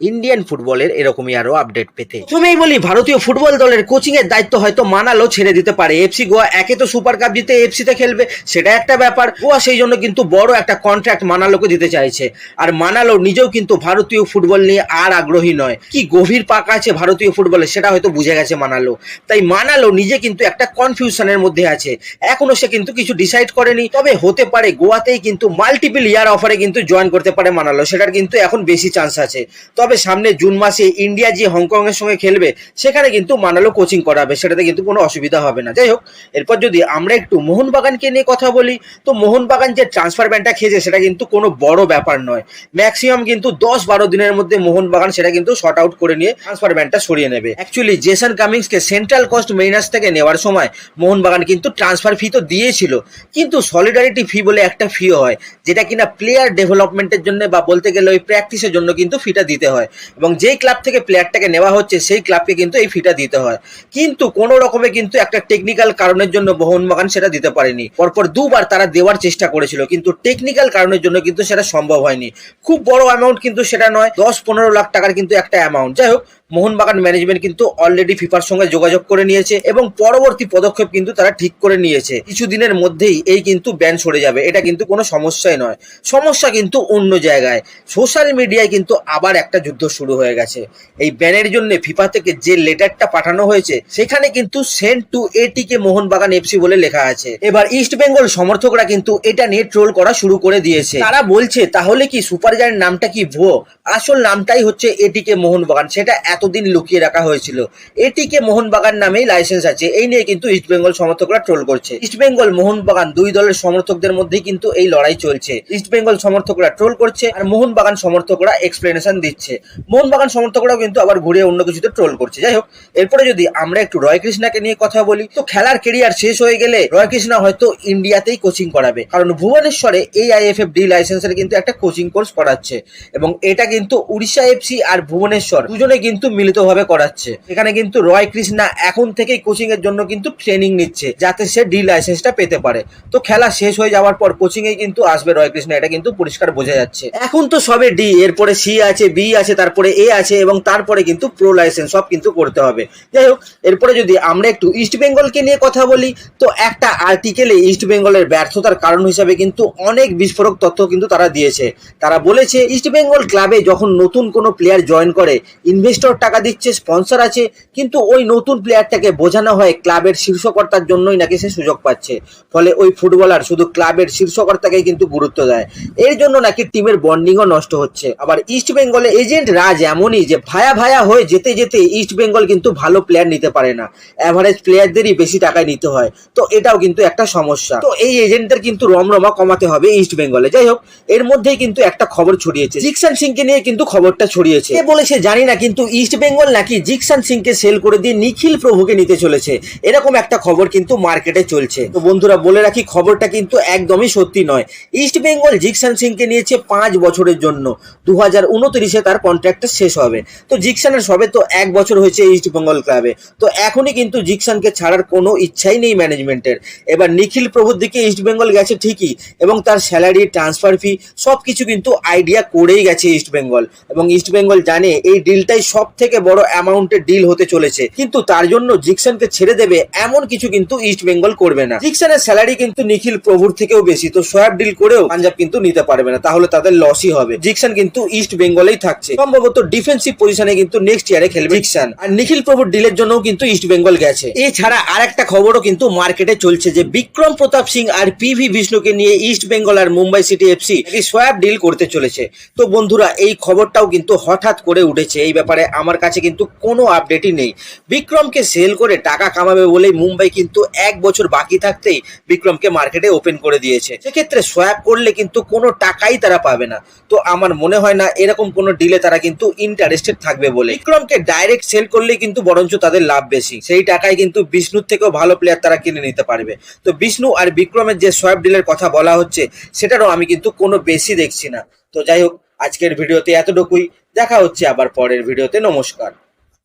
Indian ফুটবলের এরকমই আরও আপডেট পেতে। প্রথমেই বলি, ভারতীয় ফুটবল দলের কোচিং এর দায়িত্ব হয়তো মানালো, ছেড়ে দিতে পারে। এফসি গোয়া একে তো সুপার কাপ জিতে এফসিতে খেলবে, সেটা একটা ব্যাপার। গোয়া সেই জন্য কিন্তু বড় একটা কন্ট্রাক্ট মানালোকে দিতে চাইছে। আর মানালো নিজেও কিন্তু ভারতীয় ফুটবল নিয়ে আর আগ্রহী নয়। কি গভীর পাকা আছে ভারতীয় ফুটবলে সেটা হয়তো বুঝে গেছে মানালো। তাই মানালো নিজে কিন্তু একটা কনফিউশনের মধ্যে আছে। এখনও সে কিন্তু কিছু ডিসাইড করেনি। তবে হতে পারে, গোয়াতেই কিন্তু মাল্টিপল ইয়ার অফারে কিন্তু জয়েন করতে পারে মানালো। সেটার কিন্তু এখন বেশি চান্স আছে। তবে সামনে জুন মাসে ইন্ডিয়া যে হংকং এর সঙ্গে খেলবে, সেখানে কিন্তু মানালো কোচিং করাবে, সেটাতে কিন্তু কোনো অসুবিধা হবে না। যাই হোক, এরপর যদি আমরা একটু মোহনবাগানকে নিয়ে কথা বলি, তো মোহনবাগান যে ট্রান্সফার ব্যানটা খেয়েছে, সেটা কিন্তু কোনো বড় ব্যাপার নয়। ম্যাক্সিমাম কিন্তু দশ বারো দিনের মধ্যে মোহনবাগান সেটা কিন্তু শর্ট আউট করে নিয়ে ট্রান্সফার ব্যানটা সরিয়ে নেবে। অ্যাকচুয়ালি জেসন কামিংসকে সেন্ট্রাল কস্ট মেইনাস থেকে নেওয়ার সময় মোহনবাগান কিন্তু ট্রান্সফার ফি তো দিয়েছিল, কিন্তু সলিডারিটি ফি বলে একটা ফিও হয়, যেটা কিনা প্লেয়ার ডেভেলপমেন্টের জন্য বা বলতে গেলে ওই প্র্যাকটিসের জন্য কিন্তু ফিটা দিতে হয়। এবং যেই ক্লাব থেকে প্লেয়ারটাকে নেওয়া হচ্ছে, সেই ক্লাবকে কিন্তু এই ফিটা দিতে হয়। কিন্তু কোনো রকমে কিন্তু একটা টেকনিক্যাল কারণের জন্য মোহনবাগান সেটা দিতে পারেনি। পরপর দুবার তারা দেওয়ার চেষ্টা করেছিল, কিন্তু টেকনিক্যাল কারণের জন্য কিন্তু সেটা সম্ভব হয়নি। খুব বড় অ্যামাউন্ট কিন্তু সেটা নয় দশ পনেরো লাখ টাকার কিন্তু একটা অ্যামাউন্ট যাই হোক মোহনবাগান ম্যানেজমেন্ট কিন্তু অলরেডি ফিফার সঙ্গে যোগাযোগ করে নিয়েছে এবং পরবর্তী পদক্ষেপ কিন্তু তারা ঠিক করে নিয়েছে। কিছুদিনের মধ্যেই এই কিন্তু ব্যান সরে যাবে। এটা কিন্তু কোনো সমস্যাই নয়। সমস্যা কিন্তু অন্য জায়গায়। সোশ্যাল মিডিয়ায় কিন্তু আবার একটা যুদ্ধ শুরু হয়ে গেছে। এই ব্যানের জন্য ফিফা থেকে যে লেটারটা পাঠানো হয়েছে, সেখানে কিন্তু সেন্ট টু এটিকে মোহনবাগান এফসি বলে লেখা আছে। এবার ইস্ট বেঙ্গল সমর্থকরা কিন্তু এটা নিয়ে ট্রোল করা শুরু করে দিয়েছে। তারা বলছে, তাহলে কি সুপার জায়ান্ট নামটা কি ভুয়ো? আসল নামটাই হচ্ছে এটিকে মোহনবাগান। সেটা এতদিন লুকিয়ে রাখা হয়েছিল। এটিকে মোহনবাগান নামেই লাইসেন্স আছে। এই নিয়ে কিন্তু ইস্ট বেঙ্গল সমর্থকরা ট্রোল করছে। ইস্ট বেঙ্গল মোহনবাগান দুই দলের সমর্থকদের মধ্যেই কিন্তু এই লড়াই চলছে। ইস্ট বেঙ্গল সমর্থকরা ট্রোল করছে আর মোহনবাগান সমর্থকরা এক্সপ্লেনেশন দিচ্ছে। মোহনবাগান সমর্থকরাও কিন্তু আবার ঘুরে অন্য কিছুতে ট্রোল করছে। যাই হোক, এরপরে যদি আমরা একটু রয় কৃষ্ণাকে নিয়ে কথা বলি, তো খেলার কেরিয়ার শেষ হয়ে গেলে রয় কৃষ্ণা হয়তো ইন্ডিয়াতেই কোচিং করাবে। কারণ ভুবনেশ্বরে এই আইএফএফ ডি লাইসেন্সের কিন্তু একটা কোচিং কোর্স করাচ্ছে। এবং এটা কিন্তু উড়িষ্যা এফসি আর ভুবনেশ্বর দুজনে কিন্তু মিলিতভাবে করাচ্ছে। এখানে কিন্তু রয় কৃষ্ণা এখন থেকেই কোচিং এর জন্য কিন্তু ট্রেনিং নিচ্ছে, যাতে সে ডি লাইসেন্সটা পেতে পারে। তো খেলা শেষ হয়ে যাওয়ার পর কোচিং এ কিন্তু আসবে রয় কৃষ্ণা, এটা কিন্তু পরিষ্কার বোঝা যাচ্ছে। এখন তো সবে ডি এরপরে সি আছে বি আছে, তারপরে এ আছে, এবং তারপরে কিন্তু প্রো লাইসেন্স সব কিন্তু করতে হবে। যাই হোক, এরপরে যদি আমরা একটু ইস্ট বেঙ্গলকে নিয়ে কথা বলি, তো একটা আর্টিকেলে ইস্ট বেঙ্গলের ব্যর্থতার কারণ হিসাবে কিন্তু অনেক বিস্ফোরক তথ্য কিন্তু তারা দিয়েছে। তারা বলেছে ইস্ট বেঙ্গল ক্লাবে যখন নতুন কোনো প্লেয়ার জয়েন করে ইনভেস্টর টাকা দিচ্ছে স্পন্সর আছে, কিন্তু ওই নতুন প্লেয়ারটাকে বোঝানো হয় ক্লাবের শীর্ষকর্তার জন্যই নাকি সে সুযোগ পাচ্ছে। ফলে ওই ফুটবলার শুধু ক্লাবের শীর্ষকর্তাকেই কিন্তু গুরুত্ব দেয়। এর জন্য নাকি টিমের বন্ডিংও নষ্ট হচ্ছে। আবার ইস্ট বেঙ্গলে এজেন্ট রাজ এমনই যে ভায়া ভায়া হয়ে যেতে যেতে ইস্ট বেঙ্গল কিন্তু ভালো প্লেয়ার নিতে পারে না। অ্যাভারেজ প্লেয়ারদেরই বেশি টাকায় নিতে হয়। তো এটাও কিন্তু একটা সমস্যা। তো এই এজেন্টদের কিন্তু রমরমা কমাতে হবে ইস্ট বেঙ্গলে যাই হোক, এর মধ্যেই কিন্তু একটা খবর ছড়িয়েছে। জিকসান সিংকে নিয়ে কিন্তু খবরটা ছড়িয়েছে। বলেছে জানি না, কিন্তু ইস্ট বেঙ্গল নাকি জিকসান সিংকে সেল করে দিয়ে নিখিল প্রভুকে নিতে চলেছে? এরকম একটা খবর কিন্তু মার্কেটে চলছে। তো বন্ধুরা, বলে রাখি, খবরটা কিন্তু একদমই সত্যি নয়। ইস্ট বেঙ্গল জিকসান সিংকে নিয়েছে পাঁচ বছরের জন্য। দু হাজার উনত্রিশে তার কন্ট্রাক্টটা শেষ হবে। তো জিকসানের সবে তো এক বছর হয়েছে ইস্ট বেঙ্গল ক্লাবে। তো এখনই কিন্তু জিকসানকে ছাড়ার কোনো ইচ্ছাই নেই ম্যানেজমেন্টের। এবার নিখিল প্রভুর দিকে ইস্ট বেঙ্গল গেছে ঠিকই, এবং তার স্যালারি ট্রান্সফার ফি সব কিছু কিন্তু আইডিয়া করেই গেছে ইস্ট বেঙ্গল। এবং ইস্ট বেঙ্গল জানে এই ডিলটাই সব থেকে বড় অ্যামাউন্টের ডিল হতে চলেছে। কিন্তু তার জন্য জিকসানকে ছেড়ে দেবে এমন কিছু কিন্তু ইস্ট বেঙ্গল করবে না। জিকসানের স্যালারি কিন্তু নিখিল প্রভুর থেকেও বেশি, তো সোয়াব ডিল করেও পাঞ্জাব কিন্তু নিতে পারবে না, তাহলে তাদের লসই হবে। জিকসান কিন্তু ইস্ট বেঙ্গলেই থাকছে। সম্ভবত ডিফেন্সিভ পজিশনে কিন্তু নেক্সট ইয়ারে খেলবে জিকসান। আর নিখিল প্রভুর ডিলের জন্য কিন্তু ইস্ট বেঙ্গল গেছে। এছাড়া আর একটা খবরও কিন্তু মার্কেটে চলছে যে বিক্রম প্রতাপ সিং আর পি ভি বিষ্ণুকে নিয়ে ইস্ট বেঙ্গল আর Mumbai city FC swap deal করতে চলেছে। তো বন্ধুরা, এই খবরটাও কিন্তু হঠাৎ করে উঠেছে। এই ব্যাপারে আমার কাছে কিন্তু কোনো আপডেটই নেই। বিক্রমকে সেল করে টাকা কামাবে বলেই মুম্বাই কিন্তু এক বছর বাকি থাকতেই বিক্রমকে মার্কেটে ওপেন করে দিয়েছে। সেক্ষেত্রে সোয়াব করলে কিন্তু কোনো টাকাই তারা পাবে না। তো আমার মনে হয় না এরকম কোনো ডিলে তারা কিন্তু ইন্টারেস্টেড থাকবে বলে বিক্রমকে ডাইরেক্ট সেল করলে কিন্তু বরঞ্চ তাদের লাভ বেশি। সেই টাকায় কিন্তু বিষ্ণুর থেকেও ভালো প্লেয়ার তারা কিনে নিতে পারবে। তো বিষ্ণু আর বিক্রমের যে সোয়াব ডিলের কথা বলা হচ্ছে, সেটারও আমি কিন্তু কোনো বেশি দেখছি না। তো যাই হোক, আজকের ভিডিওতে এতটুকুই। দেখা হচ্ছে আবার পরের ভিডিওতে। নমস্কার।